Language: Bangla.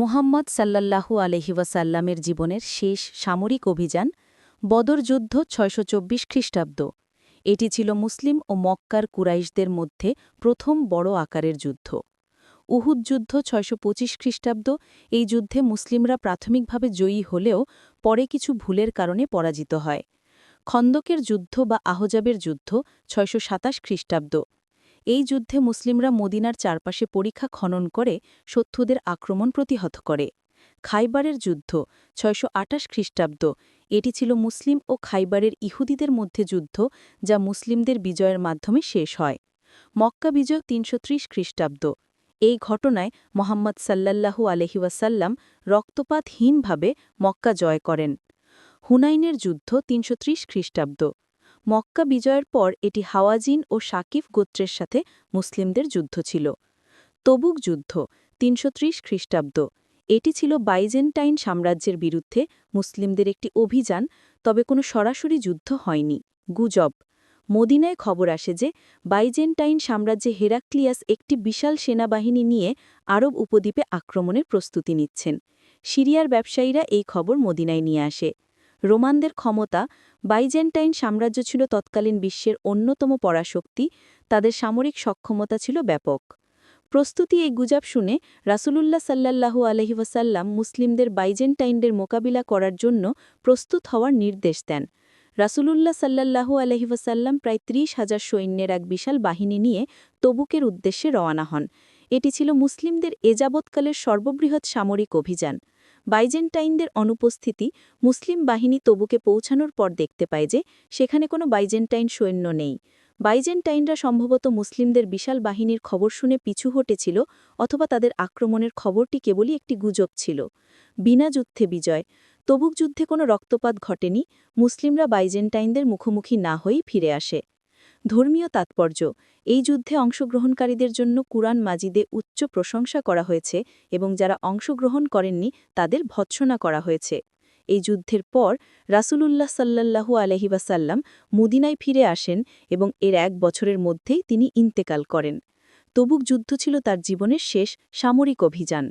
মুহাম্মদ সাল্লাল্লাহু আলহিওয়াসাল্লামের জীবনের শেষ সামরিক অভিযান বদর যুদ্ধ ছয়শো চব্বিশ খ্রিস্টাব্দ। এটি ছিল মুসলিম ও মক্কার কুরাইশদের মধ্যে প্রথম বড় আকারের যুদ্ধ। উহুদ যুদ্ধ ছয়শো পঁচিশ খ্রিস্টাব্দ, এই যুদ্ধে মুসলিমরা প্রাথমিকভাবে জয়ী হলেও পরে কিছু ভুলের কারণে পরাজিত হয়। খন্দকের যুদ্ধ বা আহজাবের যুদ্ধ ছয়শো সাতাশ খ্রিস্টাব্দ। এই যুদ্ধে মুসলিমরা মদিনার চারপাশে পরীক্ষা খনন করে শত্রুদের আক্রমণ প্রতিহত করে। খাইবারের যুদ্ধ, ছয়শো আটাশ খ্রিস্টাব্দ। এটি ছিল মুসলিম ও খাইবারের ইহুদিদের মধ্যে যুদ্ধ, যা মুসলিমদের বিজয়ের মাধ্যমে শেষ হয়। মক্কা বিজয় তিনশো ত্রিশ খ্রিস্টাব্দ। এই ঘটনায় মোহাম্মদ সাল্লাল্লাহু আলহিউসাল্লাম রক্তপাতহীনভাবে মক্কা জয় করেন। হুনাইনের যুদ্ধ তিনশো ত্রিশ খ্রিস্টাব্দ। মক্কা বিজয়ের পর এটি হাওয়াজিন ও শাকিফ গোত্রের সাথে মুসলিমদের যুদ্ধ ছিল। তবুক যুদ্ধ, তিনশো ত্রিশ খ্রিস্টাব্দ। এটি ছিল বাইজেন্টাইন সাম্রাজ্যের বিরুদ্ধে মুসলিমদের একটি অভিযান, তবে কোনো সরাসরি যুদ্ধ হয়নি। গুজব, মদিনায় খবর আসে যে বাইজেন্টাইন সাম্রাজ্যে হেরাক্লিয়াস একটি বিশাল সেনাবাহিনী নিয়ে আরব উপদ্বীপে আক্রমণের প্রস্তুতি নিচ্ছেন। সিরিয়ার ব্যবসায়ীরা এই খবর মদিনায় নিয়ে আসে। রোমানদের ক্ষমতা বাইজেন্টাইন সাম্রাজ্য ছিল তৎকালীন বিশ্বের অন্যতম পরাশক্তি, তাদের সামরিক সক্ষমতা ছিল ব্যাপক। প্রস্তুতি এই গুজব শুনে রাসুলুল্লাহ সাল্লাল্লাহু আলহিবাসাল্লাম মুসলিমদের বাইজেন্টাইনদের মোকাবিলা করার জন্য প্রস্তুত হওয়ার নির্দেশ দেন। রাসুলুল্লাহ সাল্লাল্লাহু আলহিবাসাল্লাম প্রায় ত্রিশ হাজার সৈন্যের এক বিশাল বাহিনী নিয়ে তবুকের উদ্দেশ্যে রওনা হন। এটি ছিল মুসলিমদের এযাবৎকালের সর্ববৃহৎ সামরিক অভিযান। বাইজেন্টাইনদের অনুপস্থিতি মুসলিম বাহিনী তবুকে পৌঁছানোর পর দেখতে পায় যে সেখানে কোনো বাইজেন্টাইন সৈন্য নেই। বাইজেন্টাইনরা সম্ভবত মুসলিমদের বিশাল বাহিনীর খবর শুনে পিছু হটেছিল অথবা তাদের আক্রমণের খবরটি কেবলই একটি গুজব ছিল। বিনা যুদ্ধে বিজয়। তবুক যুদ্ধে কোনো রক্তপাত ঘটেনি। মুসলিমরা বাইজেন্টাইনদের মুখোমুখি না হয়েই ফিরে আসে। ধর্মীয় তাৎপর্য। এই যুদ্ধে অংশগ্রহণকারীদের জন্য কুরআন মাজিদে উচ্চ প্রশংসা করা হয়েছে এবং যারা অংশগ্রহণ করেননি তাদের ভৎসনা করা হয়েছে। এই যুদ্ধের পর রাসূলুল্লাহ সাল্লাল্লাহু আলহিবাসাল্লাম মুদিনায় ফিরে আসেন এবং এর এক বছরের মধ্যেই তিনি ইন্তেকাল করেন। তবুক যুদ্ধ ছিল তার জীবনের শেষ সামরিক অভিযান।